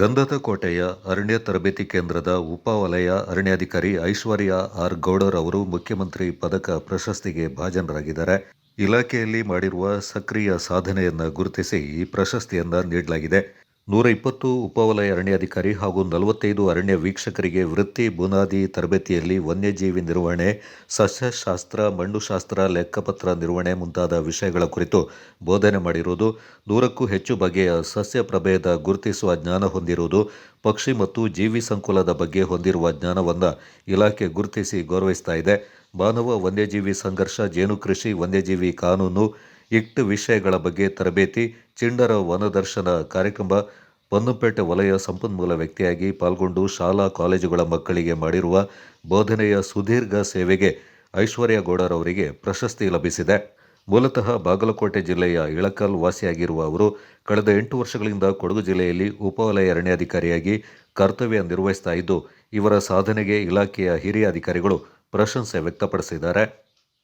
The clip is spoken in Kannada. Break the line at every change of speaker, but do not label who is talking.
ಗಂಧದ ಕೋಟೆಯ ಅರಣ್ಯ ತರಬೇತಿ ಕೇಂದ್ರದ ಉಪವಲಯ ಅರಣ್ಯಾಧಿಕಾರಿ ಐಶ್ವರ್ಯ ಆರ್ ಗೌಡರ್ ಅವರು ಮುಖ್ಯಮಂತ್ರಿ ಪದಕ ಪ್ರಶಸ್ತಿಗೆ ಭಾಜನರಾಗಿದ್ದಾರೆ. ಇಲಾಖೆಯಲ್ಲಿ ಮಾಡಿರುವ ಸಕ್ರಿಯ ಸಾಧನೆಯನ್ನು ಗುರುತಿಸಿ ಈ ಪ್ರಶಸ್ತಿಯನ್ನು ನೀಡಲಾಗಿದೆ. ನೂರ ಇಪ್ಪತ್ತು ಉಪವಲಯ ಅರಣ್ಯಾಧಿಕಾರಿ ಹಾಗೂ ನಲವತ್ತೈದು ಅರಣ್ಯ ವೀಕ್ಷಕರಿಗೆ ವೃತ್ತಿ ಬುನಾದಿ ತರಬೇತಿಯಲ್ಲಿ ವನ್ಯಜೀವಿ ನಿರ್ವಹಣೆ, ಸಸ್ಯಶಾಸ್ತ್ರ, ಮಣ್ಣುಶಾಸ್ತ್ರ, ಲೆಕ್ಕಪತ್ರ ನಿರ್ವಹಣೆ ಮುಂತಾದ ವಿಷಯಗಳ ಕುರಿತು ಬೋಧನೆ ಮಾಡಿರುವುದು, ನೂರಕ್ಕೂ ಹೆಚ್ಚು ಬಗೆಯ ಸಸ್ಯ ಪ್ರಭೇದ ಗುರುತಿಸುವ ಜ್ಞಾನ ಹೊಂದಿರುವುದು, ಪಕ್ಷಿ ಮತ್ತು ಜೀವಿ ಸಂಕುಲದ ಬಗ್ಗೆ ಹೊಂದಿರುವ ಜ್ಞಾನವನ್ನು ಇಲಾಖೆ ಗುರುತಿಸಿ ಗೌರವಿಸ್ತಾ ಇದೆ. ಮಾನವ ವನ್ಯಜೀವಿ ಸಂಘರ್ಷ, ಜೇನು ಕೃಷಿ, ವನ್ಯಜೀವಿ ಕಾನೂನು ಇಟ್ಟು ವಿಷಯಗಳ ಬಗ್ಗೆ ತರಬೇತಿ ಚಿಂಡರ ವನದರ್ಶನ ಕಾರ್ಯಕ್ರಮ ಪೊನ್ನಂಪೇಟೆ ವಲಯ ಸಂಪನ್ಮೂಲ ವ್ಯಕ್ತಿಯಾಗಿ ಪಾಲ್ಗೊಂಡು ಶಾಲಾ ಕಾಲೇಜುಗಳ ಮಕ್ಕಳಿಗೆ ಮಾಡಿರುವ ಬೋಧನೆಯ ಸುದೀರ್ಘ ಸೇವೆಗೆ ಐಶ್ವರ್ಯ ಗೌಡರವರಿಗೆ ಪ್ರಶಸ್ತಿ ಲಭಿಸಿದೆ. ಮೂಲತಃ ಬಾಗಲಕೋಟೆ ಜಿಲ್ಲೆಯ ಇಳಕಲ್ ವಾಸಿಯಾಗಿರುವ ಅವರು ಕಳೆದ ಎಂಟು ವರ್ಷಗಳಿಂದ ಕೊಡಗು ಜಿಲ್ಲೆಯಲ್ಲಿ ಉಪವಲಯ ಅರಣ್ಯಾಧಿಕಾರಿಯಾಗಿ ಕರ್ತವ್ಯ ನಿರ್ವಹಿಸ್ತಾ ಇದ್ದು, ಇವರ ಸಾಧನೆಗೆ ಇಲಾಖೆಯ ಹಿರಿಯ ಅಧಿಕಾರಿಗಳು ಪ್ರಶಂಸೆ ವ್ಯಕ್ತಪಡಿಸಿದ್ದಾರೆ.